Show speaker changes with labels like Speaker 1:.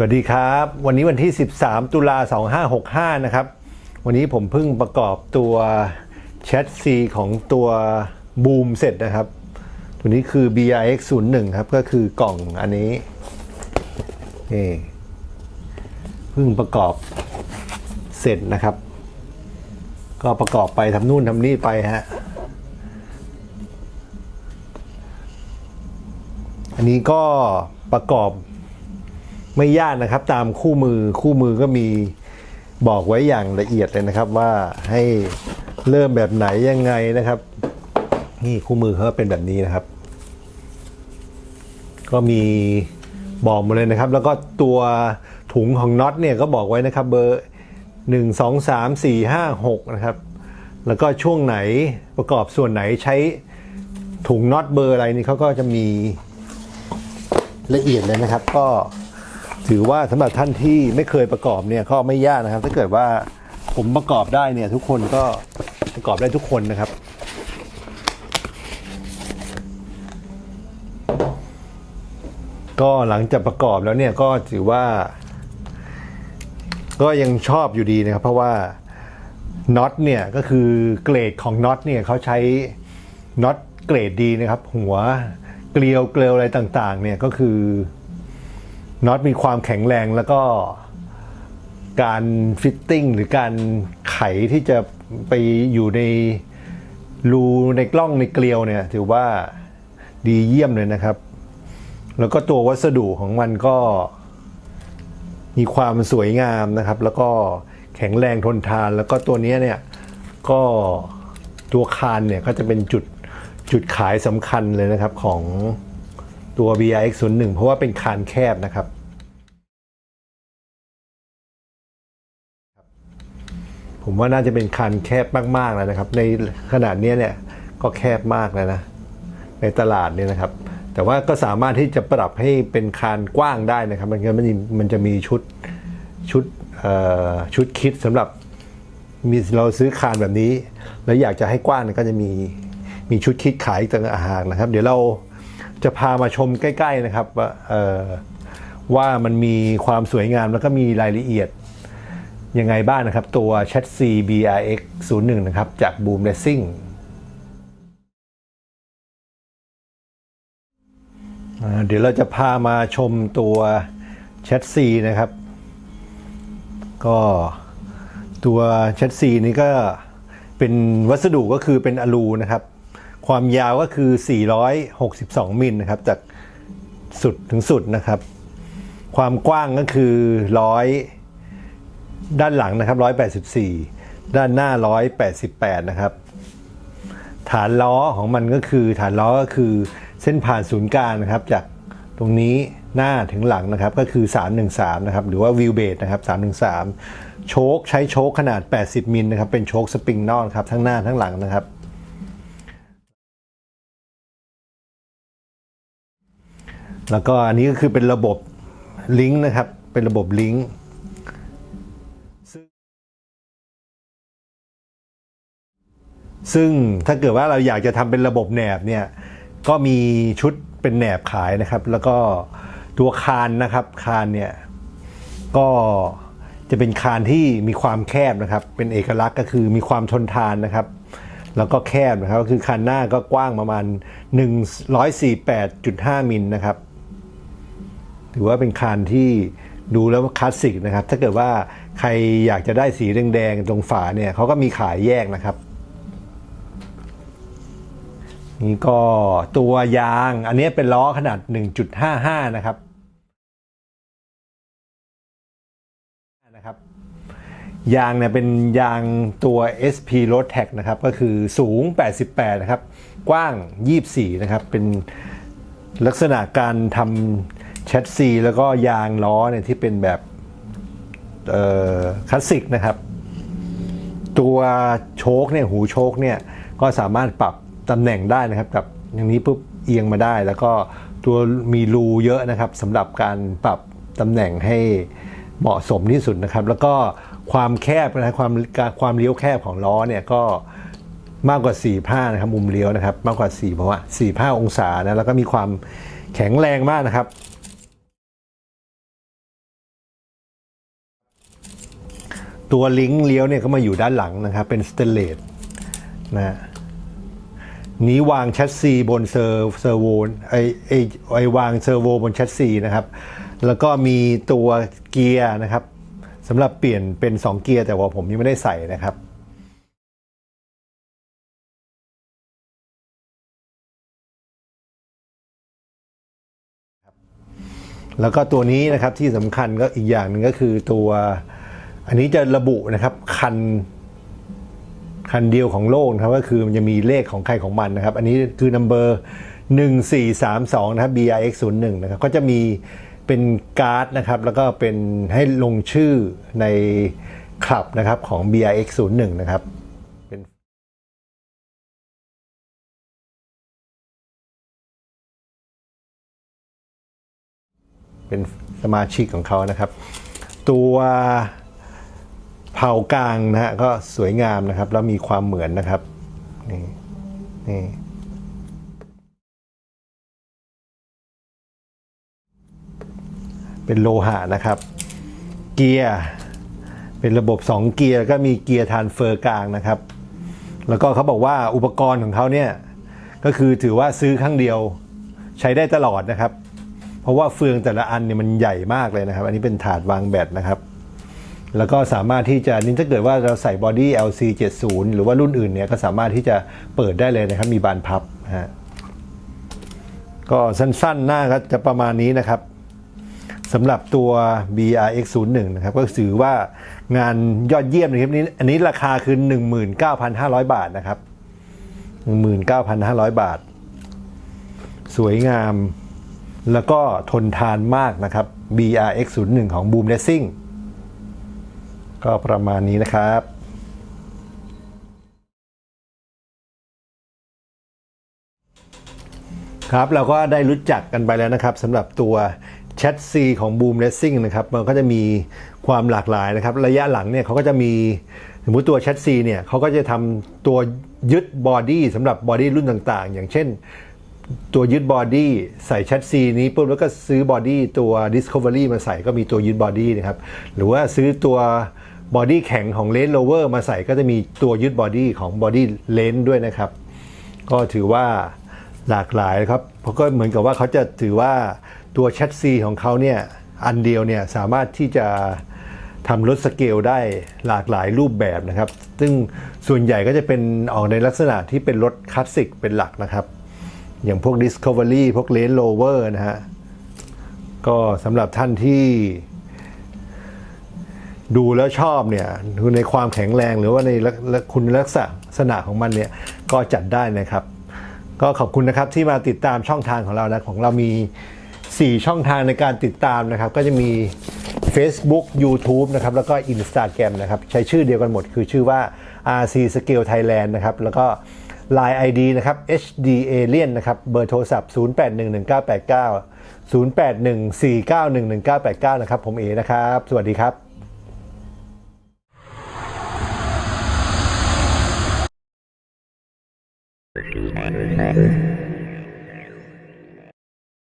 Speaker 1: สวัสดีครับ วันนี้วันที่ 13 ตุลา 2565 นะครับ วันนี้ผมเพิ่งประกอบตัวแชทซีของตัวบูมเสร็จนะครับ ตัวนี้คือ BRX 01ครับ ก็คือกล่องอันนี้นี่เพิ่งประกอบเสร็จนะครับ ก็ประกอบไปทำนู่นทำนี่ไปฮะ อันนี้ก็ประกอบ ไม่ยากนะครับ ตามคู่มือคู่มือก็มีบอกไว้อย่างละเอียดเลยนะครับว่าให้เริ่มแบบไหนยังไงนะครับ นี่คู่มือเขาเป็นแบบนี้นะครับ ก็มีบอกมาเลยนะครับ แล้วก็ตัวถุงของน็อตเนี่ยก็บอกไว้นะครับ เบอร์หนึ่งสองสามสี่ห้าหกนะครับ แล้วก็ช่วงไหนประกอบส่วนไหนใช้ถุงน็อตเบอร์อะไรนี่เขาก็จะมีละเอียดเลยนะครับ ก็ ถือว่าสำหรับท่านที่ไม่เคยประกอบเนี่ยก็ไม่ยากนะครับ ถ้าเกิดว่าผมประกอบได้เนี่ยทุกคนก็ประกอบได้ทุกคนนะครับก็หลังจากประกอบแล้วเนี่ยก็ถือว่า ก็ยังชอบอยู่ดีนะครับ เพราะว่าน็อตเนี่ยก็คือเกรดของน็อตเนี่ยเขาใช้น็อตเกรดดีนะครับ หัวเกลียวเกลียวอะไรต่าง ๆ เนี่ยก็คือ น็อตมีความแข็งแรงแล้วก็การฟิตติ้งหรือการไขที่จะไปอยู่ในรูในกล้องในเกลียวเนี่ย ถือว่าดีเยี่ยมเลยนะครับ แล้วก็ตัววัสดุของมันก็มีความสวยงามนะครับ แล้วก็แข็งแรงทนทาน แล้วก็ตัวนี้เนี่ยก็ตัวคานเนี่ยก็จะเป็นจุดจุดขายสำคัญเลยนะครับของ ตัว BRX 0 1เพราะว่าเป็นคานแคบนะครับ ผมว่าน่าจะเป็นคานแคบมากๆแล้วนะครับ ในขนาดเนี้ยเนี่ยก็แคบมากแล้วนะ ในตลาดเนี่ยนะครับ แต่ว่าก็สามารถที่จะปรับให้เป็นคานกว้างได้นะครับ มันก็มันจะมันจะมีชุดชุดเอ่อชุดคิดสำหรับมีเราซื้อคานแบบนี้ แล้วอยากจะให้กว้างก็จะมีมีชุดคิดขายต่างหากนะครับ เดี๋ยวเรา จะพามาชมใกล้ ๆนะครับว่าว่ามันมีความสวยงามแล้วก็มีรายละเอียดยังไงบ้างนะครับ ตัว Chat C BRX 01นะครับ จาก Boom Racing อ่าเดี๋ยวเราจะพามาชมตัว Chat C นะครับ ก็ตัว Chat C นี้ก็เป็นวัสดุก็คือเป็นอลูนะครับ ความยาวก็คือ 462 มิลนะครับ จากสุดถึงสุดนะครับ ความกว้างก็คือ 100 ด้านหลังนะครับ 184 ด้านหน้า 188 นะครับ ฐานล้อของมันก็คือ ฐานล้อก็คือเส้นผ่านศูนย์กลางนะครับ จากตรงนี้หน้าถึงหลังนะครับ ก็คือ 313 นะครับ หรือว่าวิวเบดนะครับ 313 โชคใช้โชคขนาด 80 มิลนะครับ เป็นโชคสปริงนอกครับ ทั้งหน้าทั้งหลังนะครับ แล้วก็อันนี้ก็คือเป็นระบบลิงก์นะครับ เป็นระบบลิงก์ซึ่งซึ่งถ้าเกิดว่าเราอยากจะทำเป็นระบบแหนบเนี่ย ก็มีชุดเป็นแหนบขายนะครับ แล้วก็ตัวคานนะครับ คานเนี่ยก็จะเป็นคานที่มีความแคบนะครับ เป็นเอกลักษณ์ก็คือมีความทนทานนะครับ แล้วก็แคบนะครับก็คือคานหน้าก็กว้างประมาณ 148.5 มิลนะครับ ถือว่าเป็นคานที่ดูแล้วคลาสสิกนะครับ ถ้าเกิดว่าใครอยากจะได้สีแดงๆตรงฝาเนี่ยเขาก็มีขายแยกนะครับ นี่ก็ตัวยาง อันนี้เป็นล้อขนาด 1.55 นะครับนะครับ ยางเนี่ยเป็นยางตัว SP Road Tag นะครับ ก็คือสูง 88 นะครับ กว้าง 24 นะครับ เป็นลักษณะการทำ แชสซีแล้วก็ยางล้อเนี่ยที่เป็นแบบคลาสสิกนะครับ ตัวโชคเนี่ยหูโชคเนี่ยก็สามารถปรับตำแหน่งได้นะครับกับอย่างนี้ปุ๊บเอียงมาได้ แล้วก็ตัวมีรูเยอะนะครับสำหรับการปรับตำแหน่งให้เหมาะสมที่สุดนะครับ แล้วก็ความแคบนะความความเลี้ยวแคบของล้อเนี่ยก็มากกว่า4ผ้านะครับมุมเลี้ยวนะครับ มากกว่า4เพราะว่า4ผ้าองศานะแล้วก็มีความแข็งแรงมากนะครับ ตัวลิงก์เลี้ยวเนี่ยก็มาอยู่ด้านหลังนะครับ เป็นสเตนเลสนะฮะนี้วางแชสซีบนเซอร์เซอร์โวไอไอไอวางเซอร์โวบนแชสซีนะครับ แล้วก็มีตัวเกียร์นะครับสำหรับเปลี่ยนเป็น 2 เกียร์แต่ว่าผมยังไม่ได้ใส่นะครับแล้วก็ตัวนี้นะครับที่สำคัญก็อีกอย่างหนึ่งก็คือตัว อันนี้จะระบุนะครับคันคันเดียวของโลกนะครับก็คือมันจะมีเลขของใครของมันนะครับ อันนี้คือนัมเบอร์1432 นะครับ BRX 01นะครับก็จะมีเป็นการ์ดนะครับ แล้วก็เป็นให้ลงชื่อในคลับนะครับของ BRX 01นะครับเป็นสมาชิกของเขานะครับ ตัว เผากลางนะฮะก็สวยงามนะครับ แล้วมีความเหมือนนะครับนี่นี่เป็นโลหะนะครับ เกียร์เป็นระบบ 2 เกียร์ก็มีเกียร์ทานเฟอร์กลางนะครับ แล้วก็เขาบอกว่าอุปกรณ์ของเขาเนี่ยก็คือถือว่าซื้อครั้งเดียวใช้ได้ตลอดนะครับ เพราะว่าเฟืองแต่ละอันเนี่ยมันใหญ่มากเลยนะครับ อันนี้เป็นถาดวางแบตนะครับ แล้วก็สามารถที่จะนี่ถ้าเกิดว่าเราใส่บอดี้ LC 70 หรือว่ารุ่นอื่นเนี่ยก็สามารถที่จะเปิดได้เลยนะครับ มีบานพับฮะก็สั้นๆหน้าก็จะประมาณนี้นะครับสำหรับตัว BRX 01นะครับ ก็ถือว่างานยอดเยี่ยมนะครับนี่อันนี้ราคาคือ 19,500 บาทนะครับ 19,500 บาท สวยงาม แล้วก็ทนทานมากนะครับ BRX 01ของ Boom Racing ก็ประมาณนี้นะครับครับเราก็ได้รู้จักกันไปแล้วนะครับสำหรับตัวแชทซีของ Boom Racing นะครับมันก็จะมีความหลากหลายนะครับ ระยะหลังเนี่ยเขาก็จะมีสมมติตัวแชทซีเนี่ยเขาก็จะทำตัวยึดบอดี้สำหรับบอดี้รุ่นต่างๆ อย่างเช่น ตัวยึดบอดี้ใส่แชทซีนี้ปุ๊บแล้วก็ซื้อบอดี้ตัว Discovery มาใส่ก็มีตัวยึดบอดี้นะครับ หรือว่าซื้อตัว บอดี้แข็งของ Range Rover มาใส่ก็จะมีตัวยึดบอดี้ของบอดี้เลนด้วยนะครับ ก็ถือว่าหลากหลายครับเพราะก็เหมือนกับว่าเขาจะถือว่าตัวแชทซีของเขาเนี่ยอันเดียวเนี่ยสามารถที่จะทำรถสเกลได้หลากหลายรูปแบบนะครับ ซึ่งส่วนใหญ่ก็จะเป็นออกในลักษณะที่เป็นรถคลาสสิกเป็นหลักนะครับ อย่างพวก Discovery พวก Range Rover นะฮะ ก็สำหรับท่านที่ ดูแล้วชอบเนี่ยในความแข็งแรงหรือว่าในคุณลักษณะของมันเนี่ยก็จัดได้นะครับ ก็ขอบคุณนะครับที่มาติดตามช่องทางของเรานะของเรามี 4 ช่องทางในการติดตามนะครับ ก็จะมี Facebook YouTube นะครับแล้วก็ Instagram นะครับใช้ชื่อเดียวกันหมดคือชื่อว่า RC Scale Thailand นะครับแล้วก็ Line ID นะครับ HD Alien นะครับเบอร์โทรศัพท์ 0811989 0814911989 นะครับผมเอนะครับ สวัสดีครับ